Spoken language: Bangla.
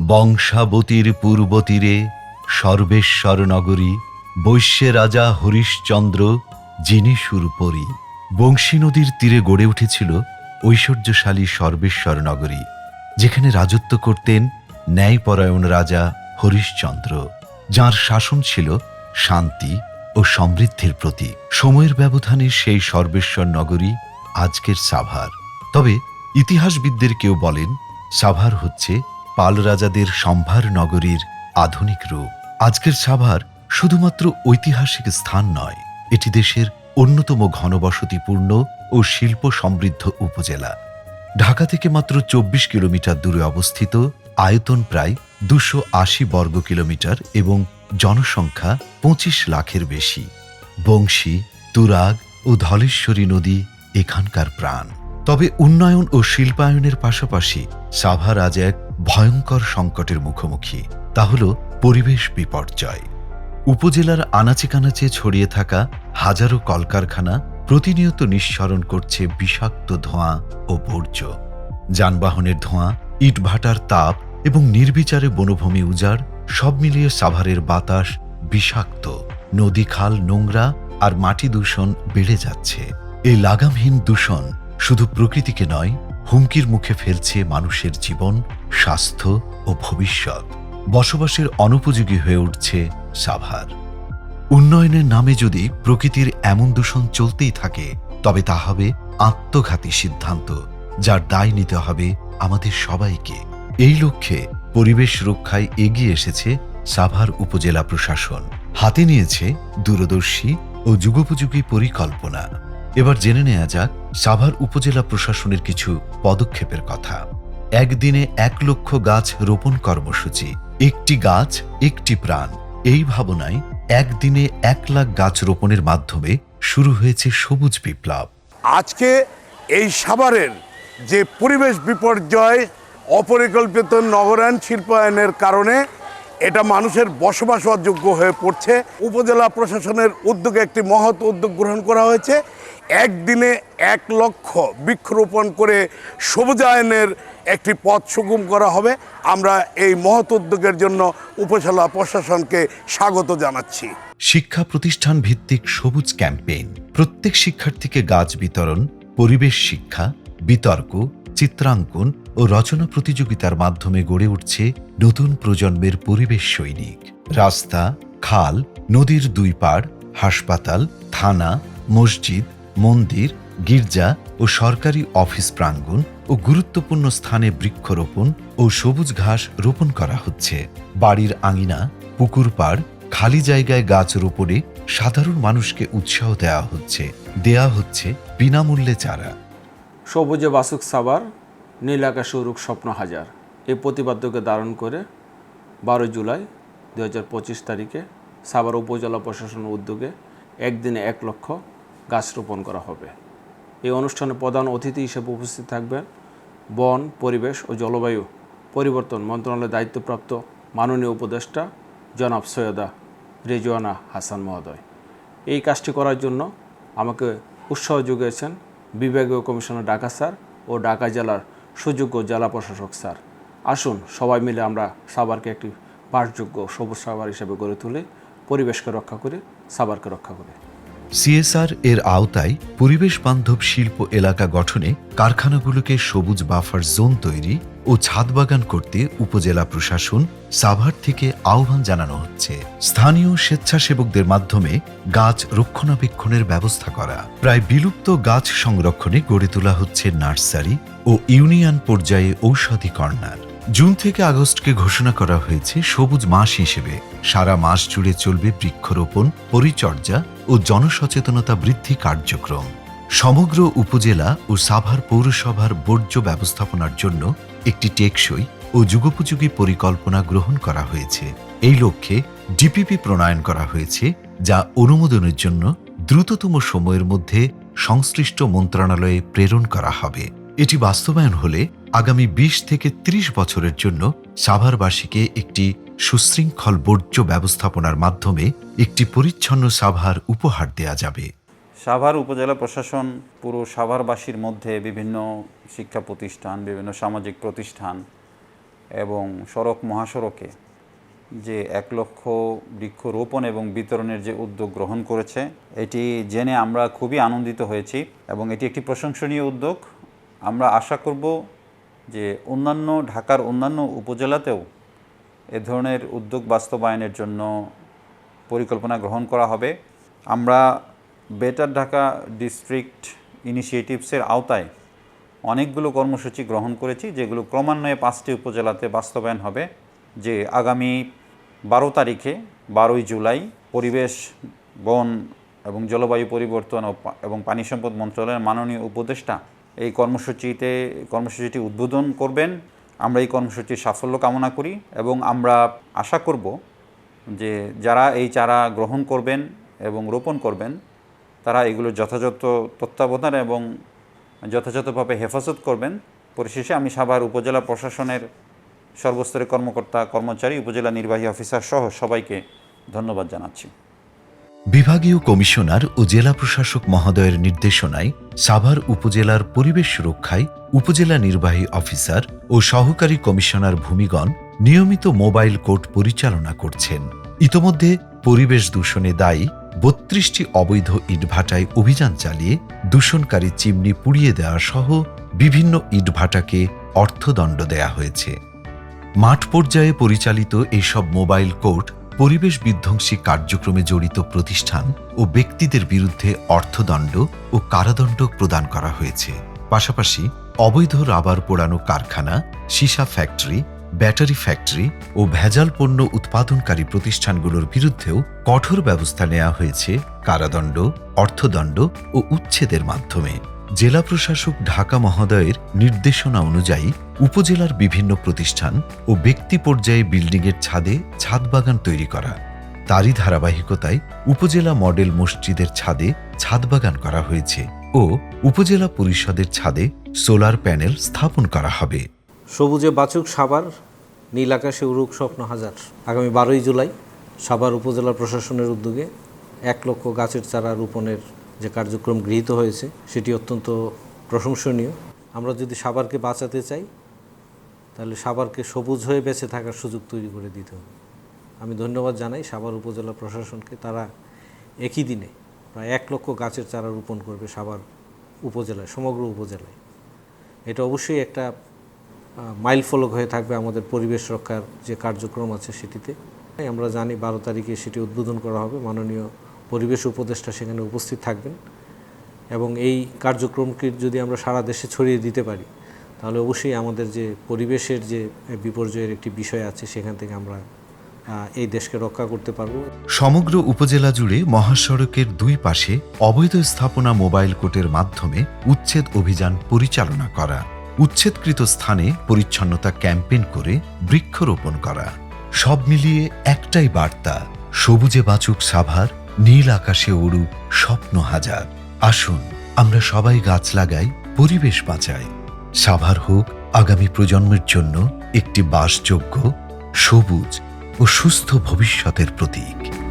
বংশাবতীর পূর্ব তীরে সর্বেশ্বর নগরী, বৈশ্যে রাজা হরিশ্চন্দ্র, যিনি সুরপরি। বংশী নদীর তীরে গড়ে উঠেছিল ঐশ্বর্যশালী সর্বেশ্বর নগরী, যেখানে রাজত্ব করতেন ন্যায়পরায়ণ রাজা হরিশ্চন্দ্র, যার শাসন ছিল শান্তি ও সমৃদ্ধির প্রতীক। সময়ের ব্যবধানে সেই সর্বেশ্বর নগরী আজকের সাভার। তবে ইতিহাসবিদদের কেউ বলেন, সাভার হচ্ছে পাল রাজাদের সম্ভার নগরীর আধুনিক রূপ। আজকের সাভার শুধুমাত্র ঐতিহাসিক স্থান নয়, এটি দেশের অন্যতম ঘনবসতিপূর্ণ ও শিল্প সমৃদ্ধ উপজেলা। ঢাকা থেকে মাত্র চব্বিশ কিলোমিটার দূরে অবস্থিত, আয়তন প্রায় দুশো আশি বর্গ কিলোমিটার এবং জনসংখ্যা পঁচিশ লাখের বেশি। বংশী, তুরাগ ও ধলেশ্বরী নদী এখানকার প্রাণ। তবে উন্নয়ন ও শিল্পায়নের পাশাপাশি সাভার আজ এক ভয়ঙ্কর সংকটের মুখোমুখি, তা হল পরিবেশ বিপর্যয়। উপজেলার আনাচে কানাচে ছড়িয়ে থাকা হাজারো কলকারখানা প্রতিনিয়ত নিঃসরণ করছে বিষাক্ত ধোঁয়া ও বর্জ্য। যানবাহনের ধোঁয়া, ইটভাটার তাপ এবং নির্বিচারে বনভূমি উজাড় সব মিলিয়ে সাভারের বাতাস বিষাক্ত। নদী খাল, নোংরা আর মাটি দূষণ বেড়ে যাচ্ছে। এই লাগামহীন দূষণ শুধু প্রকৃতিকে নয় হুমকির মুখে ফেলছে মানুষের জীবন, স্বাস্থ্য ও ভবিষ্যৎ। বসবাসের অনুপযোগী হয়ে উঠছে সাভার। উন্নয়নের নামে যদি প্রকৃতির এমন দূষণ চলতেই থাকে, তবে তা হবে আত্মঘাতী সিদ্ধান্ত, যার দায় নিতে হবে আমাদের সবাইকে। এই লক্ষ্যে পরিবেশ রক্ষায় এগিয়ে এসেছে সাভার উপজেলা প্রশাসন। হাতে নিয়েছে দূরদর্শী ও যুগোপযোগী পরিকল্পনা। এবার জেনে নেওয়া যাক সাভার উপজেলা প্রশাসনের কিছু পদক্ষেপের কথা। একদিনে এক লক্ষ গাছ রোপণ কর্মসূচি, একটি গাছ, একটি প্রাণ। এই ভাবনায় একদিনে এক লাখ গাছ রোপণের মাধ্যমে শুরু হয়েছে সবুজ বিপ্লব। আজকে এই সাভারের যে পরিবেশ বিপর্যয়, অপরিকল্পিত নগরায়ণ শিল্পায়নের কারণে এটা মানুষের বসবাস অযোগ্য হয়ে পড়ছে। উপজেলা প্রশাসনের উদ্যোগে একটি মহৎ উদ্যোগ গ্রহণ করা হয়েছে। একদিনে এক লক্ষ বৃক্ষরোপণ করে সবুজায়নের একটি পথ সুগম করা হবে। আমরা এই মহৎ উদ্যোগের জন্য উপজেলা প্রশাসনকে স্বাগত জানাচ্ছি। শিক্ষা প্রতিষ্ঠান ভিত্তিক সবুজ ক্যাম্পেইন। প্রত্যেক শিক্ষার্থীকে গাছ বিতরণ, পরিবেশ শিক্ষা, বিতর্ক, চিত্রাঙ্কন ও রচনা প্রতিযোগিতার মাধ্যমে গড়ে উঠছে নতুন প্রজন্মের পরিবেশ সৈনিক। রাস্তা, খাল, নদীর দুই পাড়, হাসপাতাল, থানা, মসজিদ মন্দির, গির্জা ও সরকারি অফিস প্রাঙ্গণ ও গুরুত্বপূর্ণ স্থানে বৃক্ষরোপণ ও সবুজ ঘাস রোপণ করা হচ্ছে। বাড়ির আঙিনা, পুকুর পাড়, খালি জায়গায় গাছ রোপণে সাধারণ মানুষকে উৎসাহ দেওয়া হচ্ছে। দেয়া হচ্ছে বিনামূল্যে চারা। সবুজে বাসুক সাবার, নীল আকাশে উড়ুক স্বপ্ন হাজার। এই প্রতিপাদ্যকে ধারণ করে বারোই জুলাই দু হাজার পঁচিশ তারিখে সাভার উপজেলা প্রশাসনের উদ্যোগে একদিনে এক লক্ষ গাছ রোপণ করা হবে। এই অনুষ্ঠানে প্রধান অতিথি হিসেবে উপস্থিত থাকবেন বন, পরিবেশ ও জলবায়ু পরিবর্তন মন্ত্রণালয়ের দায়িত্বপ্রাপ্ত মাননীয় উপদেষ্টা জনাব সৈয়দা রেজওয়ানা হাসান মহোদয়। এই কাজটি করার জন্য আমাকে উৎসাহ যুগিয়েছেন বিভাগীয় কমিশনার ঢাকা স্যার ও ঢাকা জেলার সুযোগ্য জেলা প্রশাসক স্যার। আসুন, সবাই মিলে আমরা সাভারকে একটি বাসযোগ্য সবুজ সাভার হিসেবে গড়ে তুলে, পরিবেশকে রক্ষা করে সাভারকে রক্ষা করে। সিএসআর এর আওতায় পরিবেশ বান্ধব শিল্প এলাকা গঠনে কারখানাগুলোকে সবুজ বাফার জোন তৈরি ও ছাদ বাগান করতে উপজেলা প্রশাসন সাভার থেকে আহ্বান জানানো হচ্ছে। স্থানীয় স্বেচ্ছাসেবকদের মাধ্যমে গাছ রক্ষণাবেক্ষণের ব্যবস্থা করা। প্রায় বিলুপ্ত গাছ সংরক্ষণে গড়ে তোলা হচ্ছে নার্সারি ও ইউনিয়ন পর্যায়ে ঔষধি কর্নার। জুন থেকে আগস্টকে ঘোষণা করা হয়েছে সবুজ মাস হিসেবে। সারা মাস জুড়ে চলবে বৃক্ষরোপণ, পরিচর্যা ও জনসচেতনতা বৃদ্ধি কার্যক্রম। সমগ্র উপজেলা ও সাভার পৌরসভার বর্জ্য ব্যবস্থাপনার জন্য একটি টেকসই ও যুগোপযোগী পরিকল্পনা গ্রহণ করা হয়েছে। এই লক্ষ্যে ডিপিপি প্রণয়ন করা হয়েছে, যা অনুমোদনের জন্য দ্রুততম সময়ের মধ্যে সংশ্লিষ্ট মন্ত্রণালয়ে প্রেরণ করা হবে। এটি বাস্তবায়ন হলে আগামী ২০ থেকে ৩০ বছরের জন্য সাভারবাসীকে একটি সুশৃঙ্খল বর্জ্য ব্যবস্থাপনার মাধ্যমে একটি পরিচ্ছন্ন সাভার উপহার দেয়া যাবে। সাভার উপজেলা প্রশাসন পুরো সাভারবাসীর মধ্যে বিভিন্ন শিক্ষা প্রতিষ্ঠান, বিভিন্ন সামাজিক প্রতিষ্ঠান এবং সড়ক মহাসড়কে যে এক লক্ষ বৃক্ষ রোপণ এবং বিতরণের যে উদ্যোগ গ্রহণ করেছে, এটি জেনে আমরা খুবই আনন্দিত হয়েছি এবং এটি একটি প্রশংসনীয় উদ্যোগ। আমরা আশা করব যে অন্যান্য ঢাকার অন্যান্য উপজেলাতেও এ ধরনের উদ্যোগ বাস্তবায়নের জন্য পরিকল্পনা গ্রহণ করা হবে। আমরা বেটার ঢাকা ডিস্ট্রিক্ট ইনিশিয়েটিভসের আওতায় অনেকগুলো কর্মসূচি গ্রহণ করেছি, যেগুলো ক্রমান্বয়ে পাঁচটি উপজেলাতে বাস্তবায়ন হবে, যে আগামী বারো তারিখে, বারোই জুলাই পরিবেশ, বন এবং জলবায়ু পরিবর্তন এবং পানি সম্পদ মন্ত্রণালয়ের মাননীয় উপদেষ্টা এই কর্মসূচিতে, কর্মসূচিটি উদ্বোধন করবেন। আমরা এই কর্মসূচির সাফল্য কামনা করি এবং আমরা আশা করব যে যারা এই চারা গ্রহণ করবেন এবং রোপণ করবেন, তারা এগুলো যথাযথ তত্ত্বাবধান এবং যথাযথভাবে হেফাজত করবেন। পরিশেষে আমি সাভার উপজেলা প্রশাসনের সর্বস্তরের কর্মকর্তা, কর্মচারী, উপজেলা নির্বাহী অফিসার সহ সবাইকে ধন্যবাদ জানাচ্ছি। বিভাগীয় কমিশনার ও জেলা প্রশাসক মহোদয়ের নির্দেশনায় সাভার উপজেলার পরিবেশ সুরক্ষায় উপজেলা নির্বাহী অফিসার ও সহকারী কমিশনার ভূমিগণ নিয়মিত মোবাইল কোর্ট পরিচালনা করছেন। ইতোমধ্যে পরিবেশ দূষণে দায়ী বত্রিশটি অবৈধ ইটভাটায় অভিযান চালিয়ে দূষণকারী চিমনি পুড়িয়ে দেওয়া সহ বিভিন্ন ইটভাটাকে অর্থদণ্ড দেয়া হয়েছে। মাঠ পর্যায়ে পরিচালিত এসব মোবাইল কোর্ট পরিবেশ বিধ্বংসী কার্যক্রমে জড়িত প্রতিষ্ঠান ও ব্যক্তিদের বিরুদ্ধে অর্থদণ্ড ও কারাদণ্ড প্রদান করা হয়েছে। পাশাপাশি অবৈধ রাবার পোড়ানো কারখানা, সীসা ফ্যাক্টরি, ব্যাটারি ফ্যাক্টরি ও ভেজাল পণ্য উৎপাদনকারী প্রতিষ্ঠানগুলোর বিরুদ্ধেও কঠোর ব্যবস্থা নেওয়া হয়েছে কারাদণ্ড, অর্থদণ্ড ও উচ্ছেদের মাধ্যমে। জেলা প্রশাসক ঢাকা মহোদয়ের নির্দেশনা অনুযায়ী উপজেলার বিভিন্ন প্রতিষ্ঠান ও ব্যক্তি পর্যায়ে বিল্ডিংয়ের ছাদে ছাদ বাগান তৈরি করা। তারই ধারাবাহিকতায় উপজেলা মডেল মসজিদের ছাদে ছাদ বাগান করা হয়েছে ও উপজেলা পরিষদের ছাদে সোলার প্যানেল স্থাপন করা হবে। সবুজে বাচুক সাবার নীল আকাশে উড়ুক স্বপ্ন হাজার। আগামী বারোই জুলাই সাভার উপজেলা প্রশাসনের উদ্যোগে এক লক্ষ গাছের চারা রোপণের যে কার্যক্রম গৃহীত হয়েছে, সেটি অত্যন্ত প্রশংসনীয়। আমরা যদি সাবারকে বাঁচাতে চাই, তাহলে সাবারকে সবুজ হয়ে বেঁচে থাকার সুযোগ তৈরি করে দিতে হবে। আমি ধন্যবাদ জানাই সাভার উপজেলা প্রশাসনকে। তারা একই দিনে প্রায় এক লক্ষ গাছের চারা রোপণ করবে সাভার উপজেলায়, সমগ্র উপজেলায়। এটা অবশ্যই একটা মাইল ফলক হয়ে থাকবে আমাদের পরিবেশ রক্ষার যে কার্যক্রম আছে সেটিতে। আমরা জানি বারো তারিখে সেটি উদ্বোধন করা হবে। মাননীয় পরিবেশ উপদেষ্টা সেখানে উপস্থিত থাকবেন এবং এই কার্যক্রমকে যদি আমরা সারা দেশে ছড়িয়ে দিতে পারি, তাহলে অবশ্যই আমাদের যে পরিবেশের যে বিপর্যয়ের একটি বিষয় আছে, সেখান থেকে আমরা এই দেশকে রক্ষা করতে পারব। সমগ্র উপজেলা জুড়ে মহাসড়কের দুই পাশে অবৈধ স্থাপনা মোবাইল কোর্টের মাধ্যমে উচ্ছেদ অভিযান পরিচালনা করা, উচ্ছেদকৃত স্থানে পরিচ্ছন্নতা ক্যাম্পেইন করে বৃক্ষরোপণ করা। সব মিলিয়ে একটাই বার্তা, সবুজে বাঁচুক সাভার নীল আকাশে উড়ুক স্বপ্ন হাজার। আসুন, আমরা সবাই গাছ লাগাই, পরিবেশ বাঁচাই। সাভার হোক, আগামী প্রজন্মের জন্য একটি বাসযোগ্য, সবুজ ও সুস্থ ভবিষ্যতের প্রতীক।